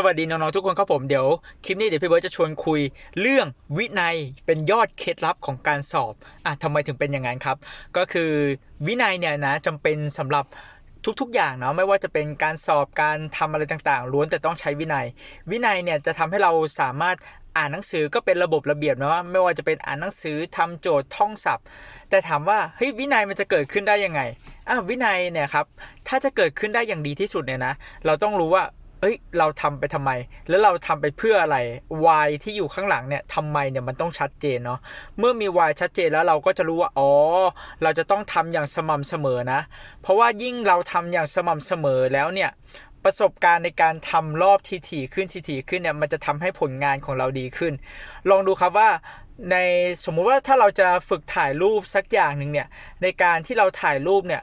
สวัสดีน้องๆทุกคนครับผมเดี๋ยวคลิปนี้เดี๋ยวพี่เบิร์ตจะชวนคุยเรื่องวินัยเป็นยอดเคล็ดลับของการสอบอะทำไมถึงเป็นอย่างนั้นครับ ก็คือวินัยเนี่ยนะจำเป็นสำหรับทุกๆ อย่างเนาะไม่ว่าจะเป็นการสอบการทำอะไรต่างๆล้วนแต่ต้องใช้วินัย วินัยเนี่ยจะทำให้เราสามารถอ่านหนังสือก็เป็นระบบระเบียบเนาะไม่ว่าจะเป็นอ่านหนังสือทำโจทย์ท่องศัพท์ แต่ถามว่าเฮ้ยวินัยมันจะเกิดขึ้นได้ยังไงอะวินัยเนี่ยครับถ้าจะเกิดขึ้นได้อย่างดีที่สุดเนี่ยนะเราต้องรู้ว่า เอ้ย เราทำไปทำไม แล้วเราทำไปเพื่ออะไร why ที่อยู่ข้างหลังเนี่ยทำไมเนี่ยมันต้องชัดเจนเนาะ เมื่อมี why ชัดเจนแล้วเราก็จะรู้ว่า อ๋อ เราจะต้องทำอย่างสม่ำเสมอนะ เพราะว่ายิ่งเราทำอย่างสม่ำเสมอแล้วเนี่ย ประสบการณ์ในการทำรอบทีถี่ขึ้นทีถี่ขึ้นเนี่ย มันจะทำให้ผลงานของเราดีขึ้น ลองดูครับว่าในสมมุติว่าถ้าเราจะฝึกถ่ายรูปสักอย่างหนึ่งเนี่ย ในการที่เราถ่ายรูปเนี่ย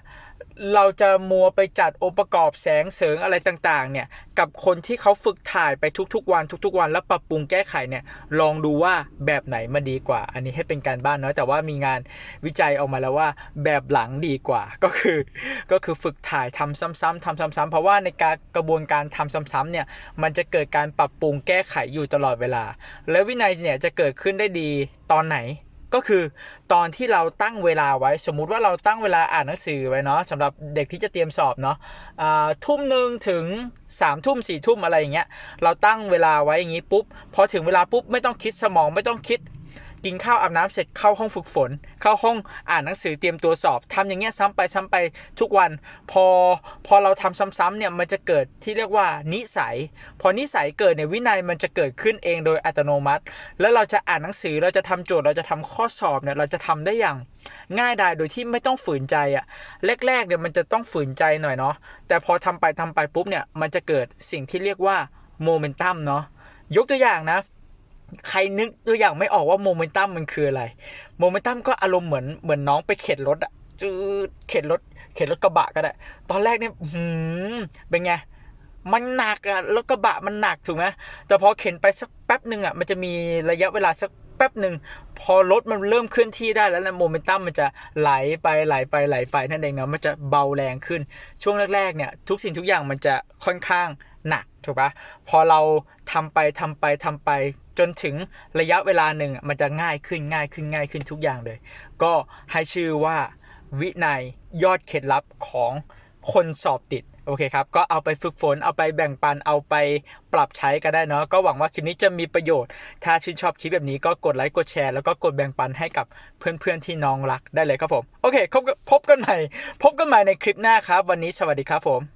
เราจะมัวไปจัดองค์ประกอบแสงเสริงอะไรต่างๆ เนี่ย กับคนที่เขาฝึกถ่ายไปทุกๆวันทุกๆวันแล้วปรับปรุงแก้ไขเนี่ย ลองดูว่าแบบไหนมันดีกว่า อันนี้ให้เป็นการบ้านเนาะแต่ว่ามีงานวิจัยออกมาแล้วว่าแบบหลังดีกว่า ก็คือก็คือฝึกถ่ายทำซ้ำๆทำซ้ำๆเพราะว่าในการกระบวนการทำซ้ำๆเนี่ย มันจะเกิดการปรับปรุงแก้ไขอยู่ตลอดเวลา และวินัยเนี่ยจะเกิดขึ้นได้ดีตอนไหน ก็คือตอนที่เราตั้งเวลาไว้สมมุติว่าเราตั้งเวลาอ่านหนังสือไว้เนาะสำหรับเด็กที่จะเตรียมสอบเนาะะทุ่มหนึ่งถึง3ามทุ่มสี่ทุ่มอะไรอย่างเงี้ยเราตั้งเวลาไว้อย่างงี้ปุ๊บพอถึงเวลาปุ๊บไม่ต้องคิดสมองไม่ต้องคิด กินข้าวอาบน้ำเสร็จเข้าห้องฝึกฝน เข้าห้องอ่านหนังสือเตรียมตัวสอบทำอย่างเงี้ยซ้ำไปซ้ำไปทุกวัน พอพอเราทำซ้ำๆเนี่ยมันจะเกิดที่เรียกว่านิสัย พอนิสัยเกิดเนี่ยวินัยมันจะเกิดขึ้นเองโดยอัตโนมัติ แล้วเราจะอ่านหนังสือเราจะทำโจทย์เราจะทำข้อสอบเนี่ยเราจะทำได้อย่างง่ายดายโดยที่ไม่ต้องฝืนใจอะแรกๆเนี่ยมันจะต้องฝืนใจหน่อยเนาะแต่พอทำไปทำไปปุ๊บเนี่ยมันจะเกิดสิ่งที่เรียกว่าโมเมนตัมเนาะยกตัวอย่างนะ ใครนึกตัวอย่างไม่ออกว่าโมเมนตัมมันคืออะไร โมเมนตัมก็อารมณ์เหมือนเหมือนน้องไปเข็นรถอะจืดเข็นรถเข็นรถกระบะก็ได้ ตอนแรกเนี่ยหืมเป็นไง มันหนักอะรถกระบะมันหนักถูกไหมแต่พอเข็นไปสักแป๊บหนึ่งอะมันจะมีระยะเวลาสัก แป๊บหนึ่งพอรถมันเริ่มเคลื่อนที่ได้แล้วนะโมเมนตัมมันจะไหลไปไหลไปไหลไปนั่นเองนะมันจะเบาแรงขึ้นช่วงแรกๆเนี่ยทุกสิ่งทุกอย่างมันจะค่อนข้างหนักถูกปะพอเราทำไปทำไปทำไปจนถึงระยะเวลาหนึ่งมันจะง่ายขึ้นง่ายขึ้นง่ายขึ้นทุกอย่างเลย ก็ให้ชื่อว่าวินัยยอดเคล็ดลับของคนสอบติด โอเคครับ ก็เอาไปฝึกฝน เอาไปแบ่งปัน เอาไปปรับใช้ก็ได้เนาะ ก็หวังว่าคลิปนี้จะมีประโยชน์ ถ้าชื่นชอบคลิปแบบนี้ก็กดไลค์ กดแชร์ แล้วก็กดแบ่งปันให้กับเพื่อนๆที่น้องรักได้เลยครับผม โอเค พบพบกันใหม่ พบกันใหม่ในคลิปหน้าครับ วันนี้สวัสดีครับผม